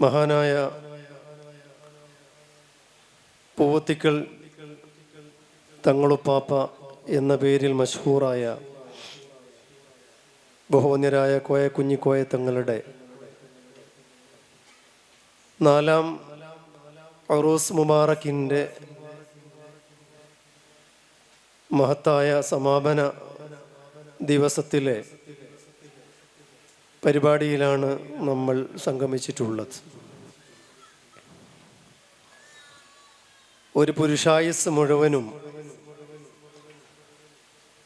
മഹാനായ പൂവത്തിക്കൽ തങ്ങളുപ്പാപ്പ എന്ന പേരിൽ മഷഹൂറായ ബഹുവന്യരായ കോയ കുഞ്ഞിക്കോയ തങ്ങളുടെ നാലാം അറൂസ് മുബാറക്കിന്റെ മഹത്തായ സമാപന ദിവസത്തിലെ പരിപാടിയിലാണ് നമ്മൾ സംഗമിച്ചിട്ടുള്ളത്. ഒരു പുരുഷായുസ് മുഴുവനും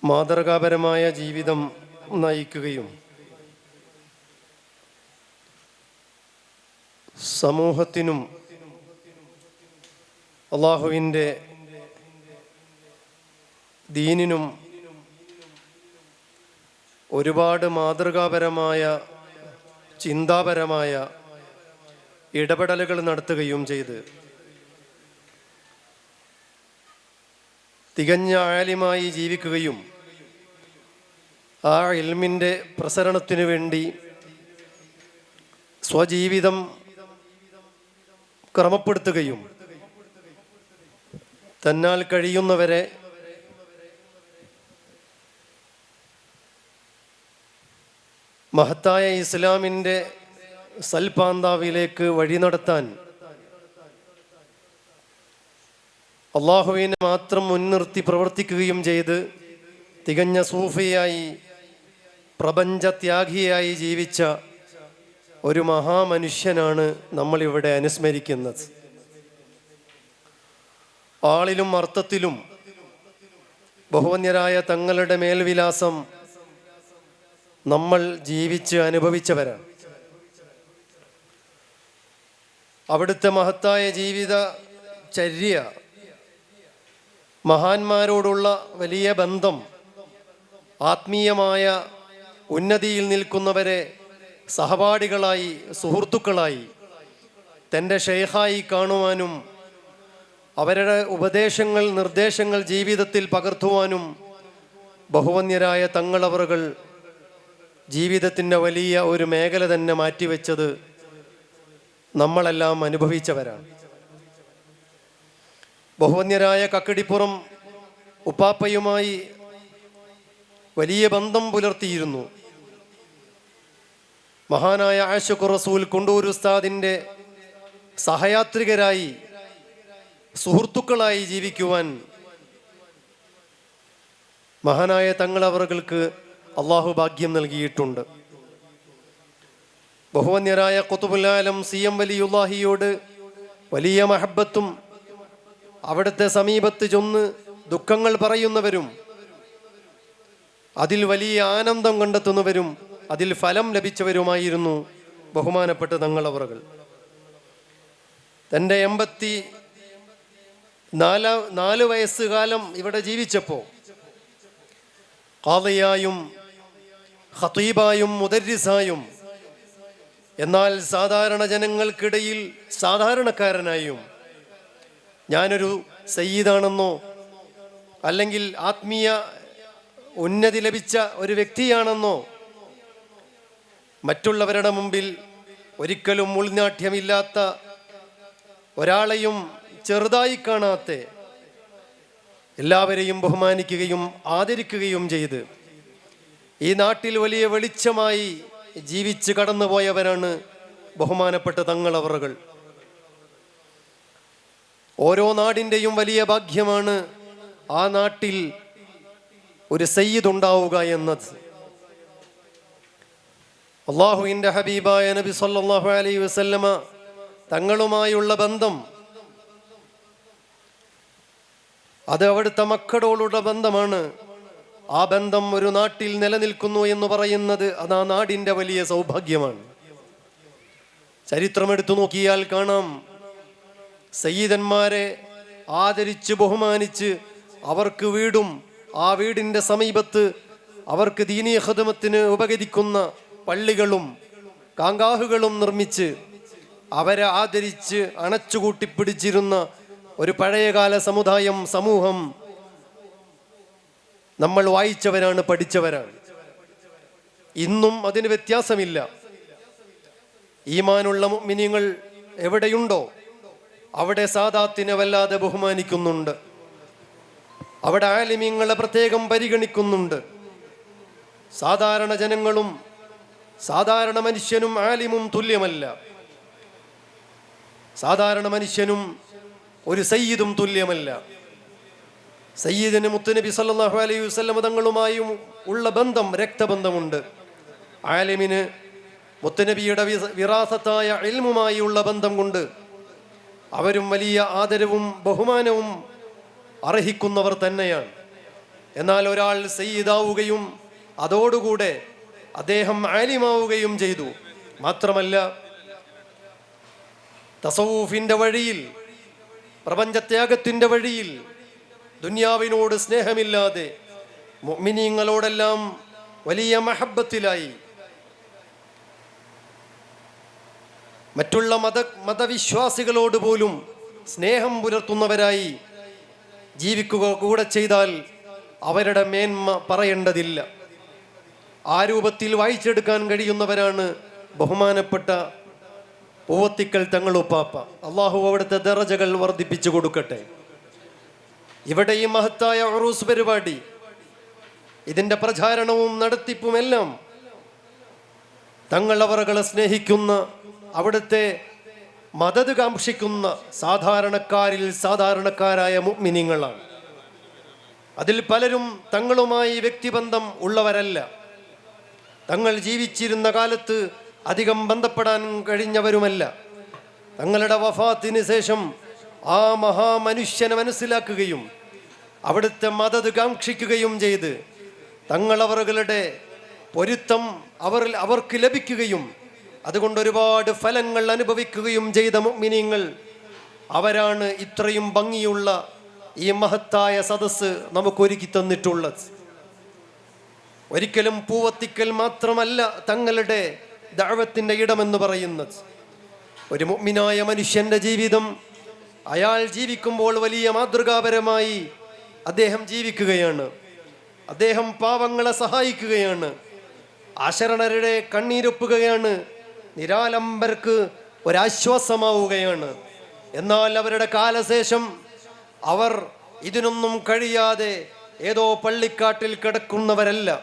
മാതൃകാപരമായ ജീവിതം നയിക്കുകയും സമൂഹത്തിനും അള്ളാഹുവിന്റെ ദീനിനും ഒരുപാട് മാതൃകാപരമായ ചിന്താപരമായ ഇടപെടലുകൾ നടത്തുകയും ചെയ്ത് തികഞ്ഞ ആലിമായി ജീവിക്കുകയും ആ ഇൽമിന്റെ പ്രസരണത്തിനു വേണ്ടി സ്വജീവിതം ക്രമപ്പെടുത്തുകയും തന്നാൽ കഴിയുന്നവരെ മഹത്തായ ഇസ്ലാമിന്റെ സൽപാന്താവിലേക്ക് വഴി നടത്താൻ അള്ളാഹുവിനെ മാത്രം മുൻനിർത്തി പ്രവർത്തിക്കുകയും ചെയ്ത് തികഞ്ഞ സൂഫിയായി പ്രപഞ്ചത്യാഗിയായി ജീവിച്ച ഒരു മഹാമനുഷ്യനാണ് നമ്മളിവിടെ അനുസ്മരിക്കുന്നത്. ആളിലും അർത്ഥത്തിലും ബഹുവന്യരായ തങ്ങളുടെ മേൽവിലാസം നമ്മൾ ജീവിച്ച് അനുഭവിച്ചവരാണ്. അവിടുത്തെ മഹത്തായ ജീവിത ചര്യ മഹാന്മാരോടുള്ള വലിയ ബന്ധം ആത്മീയമായ ഉന്നതിയിൽ നിൽക്കുന്നവരെ സഹപാഠികളായി സുഹൃത്തുക്കളായി തന്റെ ഷെയ്ഹായി കാണുവാനും അവരുടെ ഉപദേശങ്ങൾ നിർദ്ദേശങ്ങൾ ജീവിതത്തിൽ പകർത്തുവാനും ബഹുവന്യരായ തങ്ങളവറുകൾ ജീവിതത്തിന്റെ വലിയ ഒരു മേഖല തന്നെ മാറ്റിവെച്ചത് നമ്മളെല്ലാം അനുഭവിച്ചവരാണ്. ബഹുവന്യരായ കക്കടിപ്പുറം ഉപ്പാപ്പയുമായി വലിയ ബന്ധം പുലർത്തിയിരുന്നു. മഹാനായ ആഷുഖ് റസൂൽ കൊണ്ടൂർ ഉസ്താദിന്റെ സഹയാത്രികരായി സുഹൃത്തുക്കളായി ജീവിക്കുവാൻ മഹാനായ തങ്ങളവറുകൾക്ക് അള്ളാഹു ഭാഗ്യം നൽകിയിട്ടുണ്ട്. ബഹുവന്യരായ കൊത്തുബുല്ലാലം സി എം വലിയുല്ലാഹിയോട് വലിയ മഹബത്തും അവിടുത്തെ സമീപത്ത് ചൊന്ന് ദുഃഖങ്ങൾ പറയുന്നവരും അതിൽ വലിയ ആനന്ദം കണ്ടെത്തുന്നവരും അതിൽ ഫലം ലഭിച്ചവരുമായിരുന്നു ബഹുമാനപ്പെട്ട തങ്ങളവറുകൾ. തന്റെ എൺപത്തി നാല നാല് വയസ്സുകാലം ഇവിടെ ജീവിച്ചപ്പോൾ കാതയായും ഖത്തീബായും മുദരിസായും. എന്നാൽ സാധാരണ ജനങ്ങൾക്കിടയിൽ സാധാരണക്കാരനായും ഞാനൊരു സയ്യിദാണെന്നോ അല്ലെങ്കിൽ ആത്മീയ ഉന്നതി ലഭിച്ച ഒരു വ്യക്തിയാണെന്നോ മറ്റുള്ളവരുടെ മുമ്പിൽ ഒരിക്കലും ഉൾനാട്യമില്ലാത്ത ഒരാളെയും ചെറുതായി കാണാത്ത എല്ലാവരെയും ബഹുമാനിക്കുകയും ആദരിക്കുകയും ചെയ്ത് ഈ നാട്ടിൽ വലിയ വെളിച്ചമായി ജീവിച്ച് കടന്നുപോയവരാണ് ബഹുമാനപ്പെട്ട തങ്ങളവറുകൾ. ഓരോ നാടിന്റെയും വലിയ ഭാഗ്യമാണ് ആ നാട്ടിൽ ഒരു സയ്യിദ് ഉണ്ടാവുക എന്നത്. അള്ളാഹുവിന്റെ ഹബീബായ നബി സല്ലാഹു അലൈ വസല്ലമ തങ്ങളുമായുള്ള ബന്ധം അത് അവിടുത്തെ മക്കളോടുള്ള ബന്ധമാണ്. ആ ബന്ധം ഒരു നാട്ടിൽ നിലനിൽക്കുന്നു എന്ന് പറയുന്നത് അത് ആ നാടിന്റെ വലിയ സൗഭാഗ്യമാണ്. ചരിത്രം ചരിത്രമെടുത്തു നോക്കിയാൽ കാണാം. സയ്യിദന്മാരെ ആദരിച്ച് ബഹുമാനിച്ച് അവർക്ക് വീടും ആ വീടിന്റെ സമീപത്ത് അവർക്ക് ദീനീയ ഖദമത്തിന് ഉപകരിക്കുന്ന പള്ളികളും കാങ്കാഹുകളും നിർമ്മിച്ച് അവരെ ആദരിച്ച് അണച്ചുകൂട്ടിപ്പിടിച്ചിരുന്ന ഒരു പഴയകാല സമുദായം സമൂഹം നമ്മൾ വായിച്ചവരാണ് പഠിച്ചവരാണ്. ഇന്നും അതിന് വ്യത്യാസമില്ല. ഈമാനുള്ള മിനിങ്ങൾ എവിടെയുണ്ടോ അവിടെ സാദാത്തിനെ വല്ലാതെ ബഹുമാനിക്കുന്നുണ്ട്. അവിടെ ആലിമീങ്ങളെ പ്രത്യേകം പരിഗണിക്കുന്നുണ്ട്. സാധാരണ ജനങ്ങളും സാധാരണ മനുഷ്യനും ആലിമും തുല്യമല്ല. സാധാരണ മനുഷ്യനും ഒരു സയ്യിദും തുല്യമല്ല. സയ്യിദിന് മുത്തുനബി സല്ലാഹു അലൈഹി വസ്ലം തങ്ങളുമായും ഉള്ള ബന്ധം രക്തബന്ധമുണ്ട്. ആലിമിന് മുത്തുനബിയുടെ വിറാസത്തായ ഇൽമുമായി ഉള്ള ബന്ധം കൊണ്ട് അവരും വലിയ ആദരവും ബഹുമാനവും അർഹിക്കുന്നവർ തന്നെയാണ്. എന്നാൽ ഒരാൾ സയ്യിദാവുകയും അതോടുകൂടെ അദ്ദേഹം ആലിമാവുകയും ചെയ്തു. മാത്രമല്ല തസവൂഫിന്റെ വഴിയിൽ പ്രപഞ്ചത്യാഗത്തിന്റെ വഴിയിൽ ദുന്യാവിനോട് സ്നേഹമില്ലാതെ മുഅ്മിനീങ്ങളോടെല്ലാം വലിയ മഹബത്തിലായി മറ്റുള്ള മത മതവിശ്വാസികളോട് പോലും സ്നേഹം പുലർത്തുന്നവരായി ജീവിക്കുക കൂടെ ചെയ്താൽ അവരുടെ മേന്മ പറയേണ്ടതില്ല. ആ രൂപത്തിൽ വായിച്ചെടുക്കാൻ കഴിയുന്നവരാണ് ബഹുമാനപ്പെട്ട പൂവത്തിക്കൽ തങ്ങളുപ്പാപ്പ. അള്ളാഹു അവിടുത്തെ ദറജകൾ വർദ്ധിപ്പിച്ചു കൊടുക്കട്ടെ. ഇവിടെ ഈ മഹത്തായ ഉറൂസ് പരിപാടി. ഇതിന്റെ പ്രചാരണവും നടത്തിപ്പുമെല്ലാം തങ്ങളവറുകളെ സ്നേഹിക്കുന്ന അവിടുത്തെ മദത് കാക്ഷിക്കുന്ന സാധാരണക്കാരിൽ സാധാരണക്കാരായ മുഗ്മിനിങ്ങളാണ്. അതിൽ പലരും തങ്ങളുമായി വ്യക്തിബന്ധം ഉള്ളവരല്ല. തങ്ങൾ ജീവിച്ചിരുന്ന കാലത്ത് അധികം ബന്ധപ്പെടാൻ കഴിഞ്ഞവരുമല്ല. തങ്ങളുടെ വഫാത്തിന് ശേഷം ആ മഹാമനുഷ്യനെ മനസ്സിലാക്കുകയും അവിടുത്തെ മതത് കാക്ഷിക്കുകയും ചെയ്ത് തങ്ങളവറുകളുടെ പൊരുത്തം അവരിൽ അവർക്ക് ലഭിക്കുകയും അതുകൊണ്ട് ഒരുപാട് ഫലങ്ങൾ അനുഭവിക്കുകയും ചെയ്ത മുഅ്മിനീങ്ങൾ അവരാണ് ഇത്രയും ഭംഗിയുള്ള ഈ മഹത്തായ സദസ്സ് നമുക്കൊരുക്കി തന്നിട്ടുള്ളത്. ഒരിക്കലും പൂവത്തിക്കൽ മാത്രമല്ല തങ്ങളുടെ ദാഴത്തിന്റെ ഇടമെന്ന് പറയുന്നത്. ഒരു മുഅ്മിനായ മനുഷ്യന്റെ ജീവിതം അയാൾ ജീവിക്കുമ്പോൾ വലിയ മാതൃകാപരമായി അദ്ദേഹം ജീവിക്കുകയാണ്. അദ്ദേഹം പാവങ്ങളെ സഹായിക്കുകയാണ്. അശരണരുടെ കണ്ണീരൊപ്പുകയാണ്. നിരാലംബർക്ക് ഒരാശ്വാസമാവുകയാണ്. എന്നാൽ അവരുടെ കാലശേഷം അവർ ഇതിനൊന്നും കഴിയാതെ ഏതോ പള്ളിക്കാട്ടിൽ കിടക്കുന്നവരല്ല.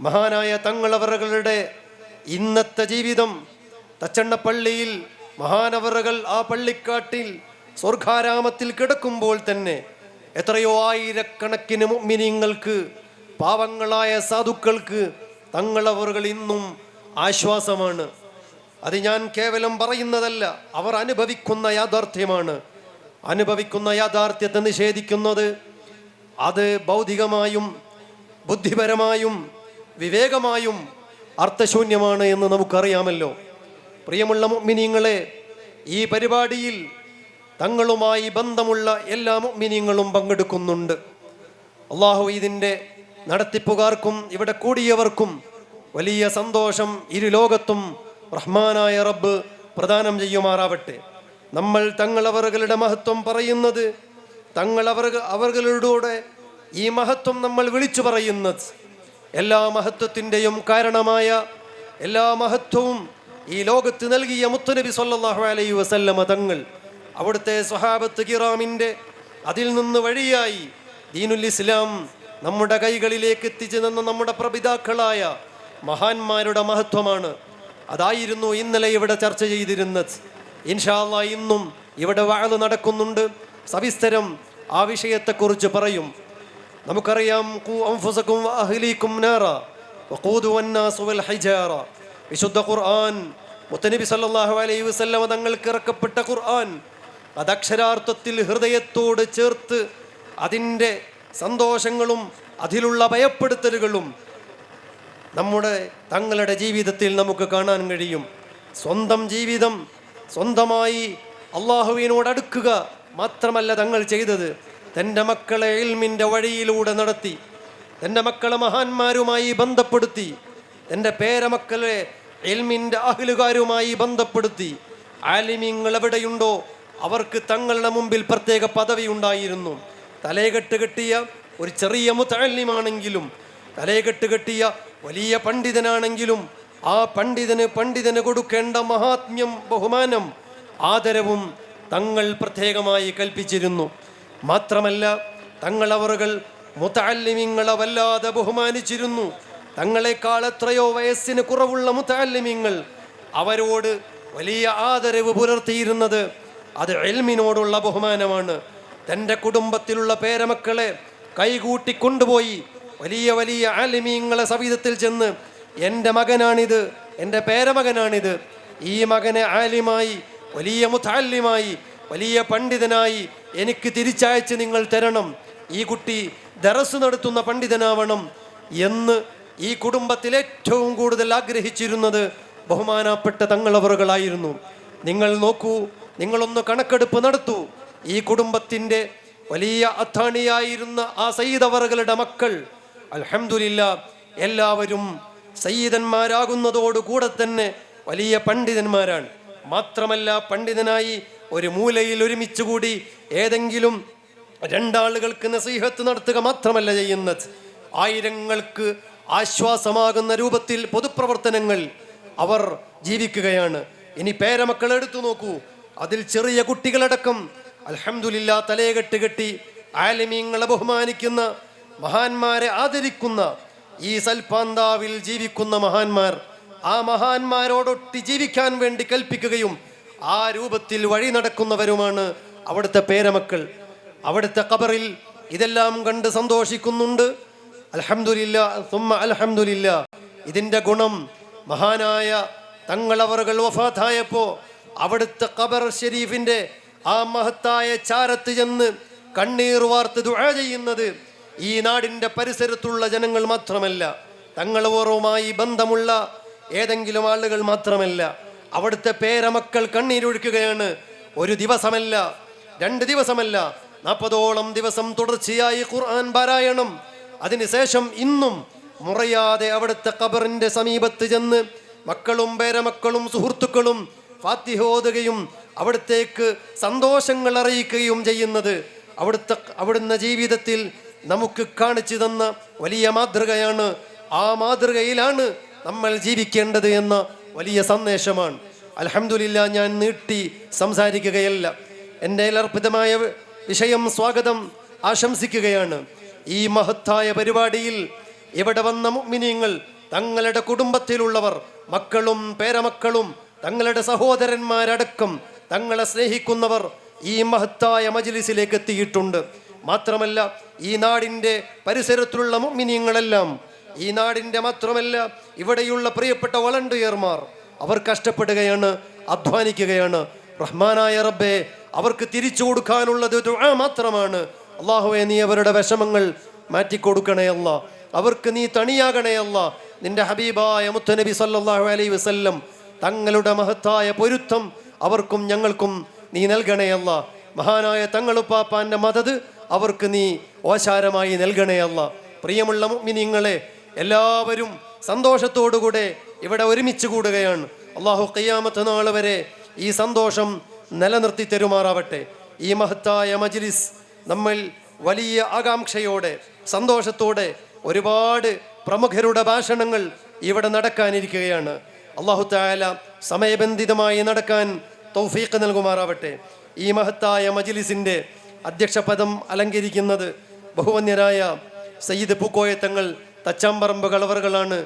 മഹാനായ തങ്ങളവറുകളുടെ ഇന്നത്തെ ജീവിതം തച്ചണ്ണപ്പള്ളിയിൽ മഹാനവറുകൾ ആ പള്ളിക്കാട്ടിൽ സ്വർഗാരാമത്തിൽ കിടക്കുമ്പോൾ തന്നെ എത്രയോ ആയിരക്കണക്കിന് മിനിങ്ങൾക്ക് പാവങ്ങളായ സാധുക്കൾക്ക് തങ്ങളവറുകൾ ഇന്നും ആശ്വാസമാണ്. അത് ഞാൻ കേവലം പറയുന്നതല്ല അവർ അനുഭവിക്കുന്ന യാഥാർത്ഥ്യമാണ്. അനുഭവിക്കുന്ന യാഥാർത്ഥ്യത്തെ നിഷേധിക്കുന്നത് അത് ഭൗതികമായും ബുദ്ധിപരമായും വിവേകമായും അർത്ഥശൂന്യമാണ് എന്ന് നമുക്കറിയാമല്ലോ. പ്രിയമുള്ള മിനിങ്ങളെ ഈ പരിപാടിയിൽ തങ്ങളുമായി ബന്ധമുള്ള എല്ലാ മിനിയങ്ങളും പങ്കെടുക്കുന്നുണ്ട്. അള്ളാഹു ഇതിന്റെ നടത്തിപ്പുകാർക്കും ഇവിടെ കൂടിയവർക്കും വലിയ സന്തോഷം ഇരു ലോകത്തും റഹ്മാനായ റബ്ബ് പ്രദാനം ചെയ്യുമാറാവട്ടെ. നമ്മൾ തങ്ങളവറുകളുടെ മഹത്വം പറയുന്നത് തങ്ങളവർ അവരുടെ ഈ മഹത്വം നമ്മൾ വിളിച്ചു പറയുന്നത്. എല്ലാ മഹത്വത്തിന്റെയും കാരണമായ എല്ലാ മഹത്വവും ഈ ലോകത്ത് നൽകിയ മുത്തുനബി സല്ലാഹു അലൈ വസല്ലമ തങ്ങൾ അവിടുത്തെ സ്വഹാബത്ത് കിറാമിന്റെ അതിൽ നിന്ന് വഴിയായി ദീനുൽ ഇസ്ലാം നമ്മുടെ കൈകളിലേക്ക് എത്തിച്ചു തന്ന നമ്മുടെ പ്രപിതാക്കളായ മഹാന്മാരുടെ മഹത്വമാണ്. അതായിരുന്നു ഇന്നലെ ഇവിടെ ചർച്ച ചെയ്തിരുന്നത്. ഇൻഷാല്ല ഇന്നും ഇവിടെ വാഴ് നടക്കുന്നുണ്ട്. സവിസ്തരം ആ വിഷയത്തെക്കുറിച്ച് പറയും. നമുക്കറിയാം വിശുദ്ധ ഖുർആൻ മുത്തനബി സല്ലാഹു അലൈഹി വസല്ലമ തങ്ങൾക്ക് ഇറക്കപ്പെട്ട ഖുർആൻ അത് അക്ഷരാർത്ഥത്തിൽ ഹൃദയത്തോട് ചേർത്ത് അതിന്റെ സന്തോഷങ്ങളും അതിലുള്ള ഭയപ്പെടുത്തലുകളും നമ്മുടെ തങ്ങളുടെ ജീവിതത്തിൽ നമുക്ക് കാണാൻ കഴിയും. സ്വന്തം ജീവിതം സ്വന്തമായി അള്ളാഹുവിനോട് അടുക്കുക മാത്രമല്ല തങ്ങൾ ചെയ്തത്. തന്റെ മക്കളെ ഇൽമിന്റെ വഴിയിലൂടെ നടത്തി തന്റെ മക്കളെ മഹാന്മാരുമായി ബന്ധപ്പെടുത്തി തന്റെ പേരമക്കളെ എൽമിന്റെ അഹിലുകാരുമായി ബന്ധപ്പെടുത്തി. ആലിമ്യങ്ങൾ എവിടെയുണ്ടോ അവർക്ക് തങ്ങളുടെ മുമ്പിൽ പ്രത്യേക പദവി ഉണ്ടായിരുന്നു. തലയെകെട്ട് കെട്ടിയ ഒരു ചെറിയ മുത്തല്യമാണെങ്കിലും തലയെകെട്ട് കെട്ടിയ വലിയ പണ്ഡിതനാണെങ്കിലും ആ പണ്ഡിതന് പണ്ഡിതന് കൊടുക്കേണ്ട മഹാത്മ്യം ബഹുമാനം ആദരവും തങ്ങൾ പ്രത്യേകമായി കൽപ്പിച്ചിരുന്നു. മാത്രമല്ല തങ്ങളവറുകൾ അവറുകൾ മുത്താലിമിങ്ങളെ വല്ലാതെ ബഹുമാനിച്ചിരുന്നു. തങ്ങളെക്കാൾ എത്രയോ വയസ്സിന് കുറവുള്ള മുത്താലിമിങ്ങൾ അവരോട് വലിയ ആദരവ് പുലർത്തിയിരുന്നത് അത് എൽമിനോടുള്ള ബഹുമാനമാണ്. തന്റെ കുടുംബത്തിലുള്ള പേരമക്കളെ കൈകൂട്ടി കൊണ്ടുപോയി വലിയ വലിയ ആലിമീങ്ങളെ സവിധത്തിൽ ചെന്ന് എന്റെ മകനാണിത് എന്റെ പേരമകനാണിത്. ഈ മകനെ ആലിമായി വലിയ മുത്താലിമായി വലിയ പണ്ഡിതനായി എനിക്ക് തിരിച്ചയച്ച് നിങ്ങൾ തരണം. ഈ കുട്ടി ദറസ് നടത്തുന്ന പണ്ഡിതനാവണം എന്ന് ഈ കുടുംബത്തിൽ ഏറ്റവും കൂടുതൽ ആഗ്രഹിച്ചിരുന്നത് ബഹുമാനപ്പെട്ട തങ്ങളവറുകളായിരുന്നു. നിങ്ങൾ നോക്കൂ നിങ്ങളൊന്ന് കണക്കെടുപ്പ് നടത്തൂ. ഈ കുടുംബത്തിന്റെ വലിയ അത്താണിയായിരുന്ന ആ സയ്യിദവറുകളുടെ മക്കൾ അലഹമില്ല എല്ലാവരും സയ്യിദന്മാരാകുന്നതോടുകൂടെ തന്നെ വലിയ പണ്ഡിതന്മാരാണ്. മാത്രമല്ല പണ്ഡിതനായി ഒരു മൂലയിൽ ഒരുമിച്ച് കൂടി ഏതെങ്കിലും രണ്ടാളുകൾക്ക് നസീഹത്ത് നടത്തുക മാത്രമല്ല ചെയ്യുന്നത്. ആയിരങ്ങൾക്ക് ആശ്വാസമാകുന്ന രൂപത്തിൽ പൊതുപ്രവർത്തനങ്ങൾ അവർ ജീവിക്കുകയാണ്. ഇനി പേരമക്കൾ എടുത്തു നോക്കൂ. അതിൽ ചെറിയ കുട്ടികളടക്കം തലേ തലയെകെട്ട് കെട്ടി ആലിമീങ്ങളെ ബഹുമാനിക്കുന്ന മഹാന്മാരെ ആദരിക്കുന്ന ഈ സൽപാന്താവിൽ ജീവിക്കുന്ന മഹാന്മാർ ആ മഹാന്മാരോടൊട്ടി ജീവിക്കാൻ വേണ്ടി കൽപ്പിക്കുകയും ആ രൂപത്തിൽ വഴി നടക്കുന്നവരുമാണ് അവിടുത്തെ പേരമക്കൾ. അവിടുത്തെ കബറിൽ ഇതെല്ലാം കണ്ട് സന്തോഷിക്കുന്നുണ്ട്. അലഹമില്ല സുമ്മ അൽഹംദുലില്ല. ഇതിന്റെ ഗുണം മഹാനായ തങ്ങളവറുകൾ വഫാത്തായപ്പോ അവിടുത്തെ ഖബർ ഷെരീഫിന്റെ ആ മഹത്തായ ചാരത്ത് ചെന്ന് കണ്ണീർ വാർത്ത് ദുആ ചെയ്യുന്നത് ഈ നാടിന്റെ പരിസരത്തുള്ള ജനങ്ങൾ മാത്രമല്ല തങ്ങളവറുമായി ബന്ധമുള്ള ഏതെങ്കിലും ആളുകൾ മാത്രമല്ല. അവിടുത്തെ പേരമക്കൾ കണ്ണീരൊഴുക്കുകയാണ്. ഒരു ദിവസമല്ല രണ്ട് ദിവസമല്ല നാൽപ്പതോളം ദിവസം തുടർച്ചയായി ഖുർആൻ പാരായണം. അതിനുശേഷം ഇന്നും മുറയാതെ അവിടുത്തെ ഖബറിന്റെ സമീപത്ത് ചെന്ന് മക്കളും പേരമക്കളും സുഹൃത്തുക്കളും ഫാത്തിഹ ഓതുകയും അവിടത്തേക്ക് സന്തോഷങ്ങൾ അറിയിക്കുകയും ചെയ്യുന്നത് അവിടുത്തെ അവിടുന്ന് ജീവിതത്തിൽ നമുക്ക് കാണിച്ചു തന്ന വലിയ മാതൃകയാണ്. ആ മാതൃകയിലാണ് നമ്മൾ ജീവിക്കേണ്ടത് എന്ന വലിയ സന്ദേശമാണ്. അലഹമില്ല ഞാൻ നീട്ടി സംസാരിക്കുകയല്ല. എന്റെ അർപ്പിതമായ വിഷയം സ്വാഗതം ആശംസിക്കുകയാണ്. ഈ മഹത്തായ പരിപാടിയിൽ ഇവിടെ വന്ന മുഅ്മിനീങ്ങൾ തങ്ങളുടെ കുടുംബത്തിലുള്ളവർ മക്കളും പേരമക്കളും തങ്ങളുടെ സഹോദരന്മാരടക്കം തങ്ങളെ സ്നേഹിക്കുന്നവർ ഈ മഹത്തായ മജ്ലിസിലേക്ക് എത്തിയിട്ടുണ്ട്. മാത്രമല്ല ഈ നാടിന്റെ പരിസരത്തിലുള്ള മുഅ്മിനീങ്ങളെല്ലാം ഈ നാടിന്റെ മാത്രമല്ല ഇവിടെയുള്ള പ്രിയപ്പെട്ട വളണ്ടിയർമാർ അവർ കഷ്ടപ്പെടുകയാണ് അധ്വാനിക്കുകയാണ്. റഹ്മാനായ റബ്ബെ അവർക്ക് തിരിച്ചു കൊടുക്കാനുള്ളത് മാത്രമാണ്. അള്ളാഹുവെ നീ അവരുടെ വിഷമങ്ങൾ മാറ്റിക്കൊടുക്കണേയല്ല അവർക്ക് നീ തണിയാകണേയല്ല നിന്റെ ഹബീബായ മുത്തനബി സല്ലാഹു അലൈ വസല്ലം തങ്ങളുടെ മഹത്തായ പൊരുത്തം അവർക്കും ഞങ്ങൾക്കും നീ നൽകണേ മഹാനായ തങ്ങളുപ്പാപ്പാന്റെ മതത് അവർക്ക് നീ ഓശാരമായി നൽകണേ പ്രിയമുള്ള മുഅ്മിനീങ്ങളെ എല്ലാവരും സന്തോഷത്തോടുകൂടെ ഇവിടെ ഒരുമിച്ച് കൂടുകയാണ്. അള്ളാഹു ഖിയാമത്ത് നാൾ വരെ ഈ സന്തോഷം നിലനിർത്തി തരുമാറാവട്ടെ. ഈ മഹത്തായ മജ്ലിസ് നമ്മൾ വലിയ ആകാംക്ഷയോടെ സന്തോഷത്തോടെ ഒരുപാട് പ്രമുഖരുടെ ഭാഷണങ്ങൾ ഇവിടെ നടക്കാനിരിക്കുകയാണ്. അള്ളാഹു തായാല സമയബന്ധിതമായി നടക്കാൻ തൗഫീഖ് നൽകുമാറാവട്ടെ. ഈ മഹത്തായ മജിലിസിന്റെ അധ്യക്ഷപദം അലങ്കരിക്കുന്നത് ബഹുവന്യരായ സയ്യിദ് പൂക്കോയത്തങ്ങൾ തച്ചാമ്പറമ്പ് കളവറുകളാണ്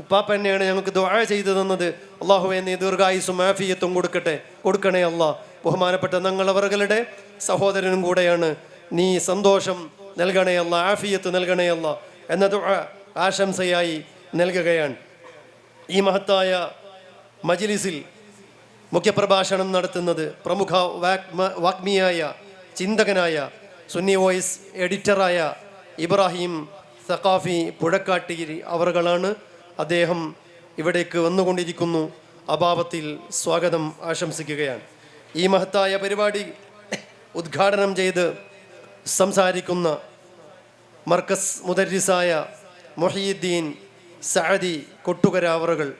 ഉപ്പാപ്പന്നെയാണ് ഞങ്ങൾക്ക് ദുആ ചെയ്തു തന്നത്. അള്ളാഹുവെ നീ ദീർഘായുസും ആഫിയത്തും കൊടുക്കട്ടെ. കൊടുക്കണേ അള്ളാഹ് ബഹുമാനപ്പെട്ട ഞങ്ങളവറുകളുടെ സഹോദരനും കൂടെയാണ്. നീ സന്തോഷം നൽകണേ അല്ല ആഫിയത്ത് നൽകണേ അല്ല എന്ന ആശംസയായി നൽകുകയാണ്. ഈ മഹത്തായ മജിലിസിൽ മുഖ്യപ്രഭാഷണം നടത്തുന്നത് പ്രമുഖ വാഗ്മ വാഗ്മിയായ ചിന്തകനായ സുന്നി വോയിസ് എഡിറ്ററായ ഇബ്രാഹിം സഖാഫി പുഴക്കാട്ടിരി അവറുകളാണ് അദ്ദേഹം ഇവിടേക്ക് വന്നുകൊണ്ടിരിക്കുന്നു. അഭാവത്തിൽ സ്വാഗതം ആശംസിക്കുകയാണ്. ഈ മഹത്തായ പരിപാടി ഉദ്ഘാടനം ചെയ്ത് സംസാരിക്കുന്ന മർക്കസ് മുദരിസായ മൊഹീദ്ദീൻ സഅദി കൊട്ടുകരാവറുകൾ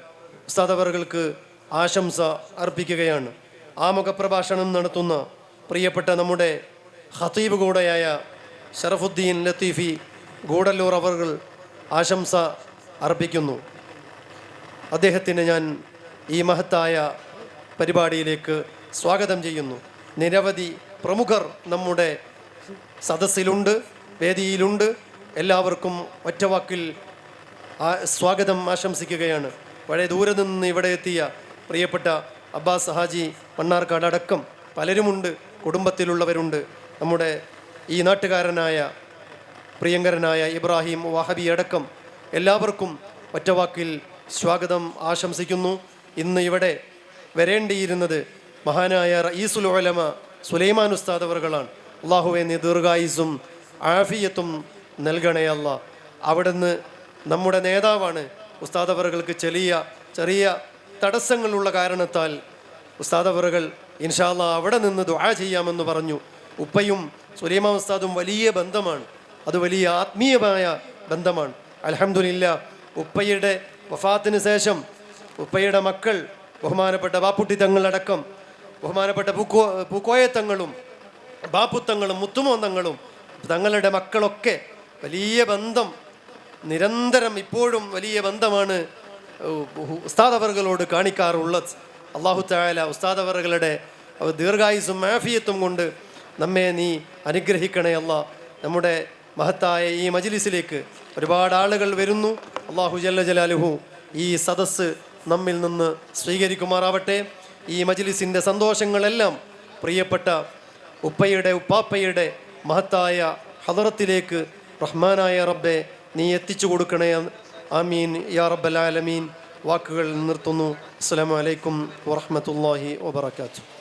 സദവറുകൾക്ക് ആശംസ അർപ്പിക്കുകയാണ്. ആമുഖ പ്രഭാഷണം നടത്തുന്ന പ്രിയപ്പെട്ട നമ്മുടെ ഖതീബ് കൂടെയായ ഷറഫുദ്ദീൻ ലത്തീഫി ഗൂഡല്ലൂർ അവറുകൾ ആശംസ അർപ്പിക്കുന്നു. അദ്ദേഹത്തിന് ഞാൻ ഈ മഹത്തായ പരിപാടിയിലേക്ക് സ്വാഗതം ചെയ്യുന്നു. നിരവധി പ്രമുഖർ നമ്മുടെ സദസ്സിലുണ്ട് വേദിയിലുണ്ട്. എല്ലാവർക്കും ഒറ്റവാക്കിൽ സ്വാഗതം ആശംസിക്കുകയാണ്. വളരെ ദൂരെ നിന്ന് ഇവിടെ എത്തിയ പ്രിയപ്പെട്ട അബ്ബാസ് ഹാജി മണ്ണാർക്കാട് അടക്കം പലരുമുണ്ട് കുടുംബത്തിലുള്ളവരുണ്ട്. നമ്മുടെ ഈ നാട്ടുകാരനായ പ്രിയങ്കരനായ ഇബ്രാഹിം വാഹബി അടക്കം എല്ലാവർക്കും ഒറ്റവാക്കിൽ സ്വാഗതം ആശംസിക്കുന്നു. ഇന്ന് ഇവിടെ വരേണ്ടിയിരുന്നത് മഹാനായ റയീസുൽ ഉലമ സുലൈമാൻ ഉസ്താദ് അവറുകളാണ് അള്ളാഹുവെ നീ ദീർഘായുസും ആഫിയത്തും നൽകണേ അല്ല അവിടുന്ന് നമ്മുടെ നേതാവാണ് ഉസ്താദ് അവറുകൾക്ക് ചെറിയ ചെറിയ തടസ്സങ്ങളുള്ള കാരണത്താൽ ഉസ്താദ് അവറുകൾ ഇൻഷാല്ല അവിടെ നിന്ന് ദുആ ചെയ്യാമെന്ന് പറഞ്ഞു. ഉപ്പയും സുലൈമാൻ ഉസ്താദും വലിയ ബന്ധമാണ്. അത് വലിയ ആത്മീയമായ ബന്ധമാണ്. അലഹമുല്ല ഉപ്പയുടെ വഫാത്തിന് ശേഷം ഉപ്പയുടെ മക്കൾ ബഹുമാനപ്പെട്ട ബാപ്പുട്ടി തങ്ങളടക്കം ബഹുമാനപ്പെട്ട പൂക്കോ പൂക്കോയത്തങ്ങളും ബാപ്പുത്തങ്ങളും മുത്തുമോന്തങ്ങളും തങ്ങളുടെ മക്കളൊക്കെ വലിയ ബന്ധം നിരന്തരം ഇപ്പോഴും വലിയ ബന്ധമാണ് ഉസ്താദ് അവർകളോട് കാണിക്കാറുള്ളത്. അള്ളാഹു തായാല ഉസ്താദ് അവർകളുടെ ദീർഘായുസും മാഫിയത്തും കൊണ്ട് നമ്മെ നീ അനുഗ്രഹിക്കണേ അല്ല നമ്മുടെ മഹത്തായ ഈ മജിലിസിലേക്ക് ഒരുപാട് ആളുകൾ വരുന്നു. അള്ളാഹു ജല്ല ജലാലുഹു ഈ സദസ്സ് നമ്മിൽ നിന്ന് സ്വീകരിക്കുമാറാവട്ടെ. ഈ മജിലിസിന്റെ സന്തോഷങ്ങളെല്ലാം പ്രിയപ്പെട്ട ഉപ്പയുടെ ഉപ്പാപ്പയുടെ മഹത്തായ ഹദറത്തിലേക്ക് റഹ്മാനായ റബ്ബെ നീ എത്തിച്ചു കൊടുക്കണേ. ആമീൻ. യാ റബ്ബൽ ആലമീൻ. വാക്കുകൾ നിർത്തുന്നു. അസ്സലാമു അലൈക്കും വറഹ്മത്തുള്ളാഹി വബറകാതുഹു.